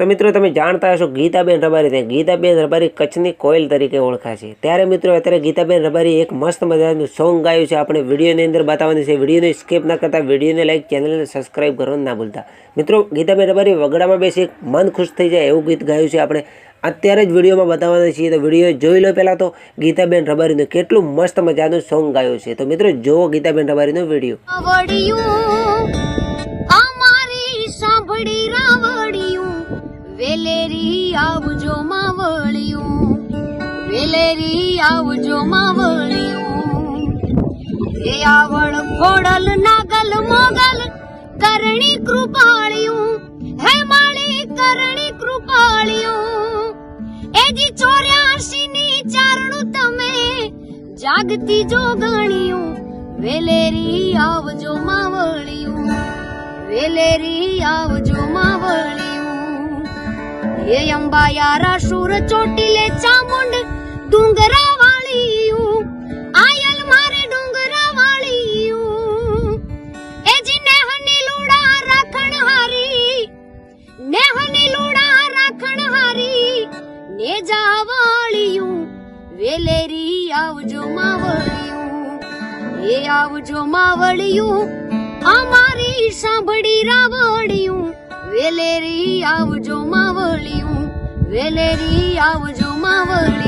તો મિત્રો તમે જાણતા હશો ગીતાબેન રબારી તે ગીતાબેન રબારી કચ્છની કોયલ તરીકે ઓળખાય છે. ત્યારે મિત્રો અત્યારે ગીતાબેન રબારી એક મસ્ત મજાનું સોંગ ગાયું છે. આપણે વિડીયોની અંદર બતાવવાની છે. વિડીયોને સ્કીપ ના કરતા, વિડીયોને લાઈક ચેનલને સબસ્ક્રાઈબ કરવાનું ના ભૂલતા. મિત્રો ગીતાબેન રબારી વગડામાં બેસી મન ખુશ થઈ જાય એવું ગીત ગાયું છે. આપણે અત્યારે જ વિડીયોમાં બતાવવાના છીએ. તો વીડિયો જોઈ લો પહેલાં તો ગીતાબેન રબારીનું કેટલું મસ્ત મજાનું સોંગ ગાયું છે. તો મિત્રો જુઓ ગીતાબેન રબારીનો વીડિયો. સાંભળી વેલેરી આવજો માવળિયું. વેલેરી આવજો માવળિયું. એ આવળ ખોડલ નાગલ મોગલ કરણી કૃપાળિયું. હે માળી કરણી કૃપાળિયું. એજી ચોર્યાસી ની ચારણું તમે જાગતી જોગણિયું વેલેરી આવજો માવળિયું. વેલેરી આવજો માવળિયું. એ અંબાયારા શુર ચોટીલે ચામુંડ ડુંગરા વાળિયું આયલ મારે ડુંગરા વાળિયું એ જી નેહની લુડા રાખણ હારી, નેહની લુડા રાખણ હારી, ને જાવાળિયું. વેલેરી આવજો માવળિયું, એ આવજો માવળિયું. અમારી સાંભળી રાવળિયું. વેલેરી આવજો માવળિયું. વેલેરી આવજો માવળિયું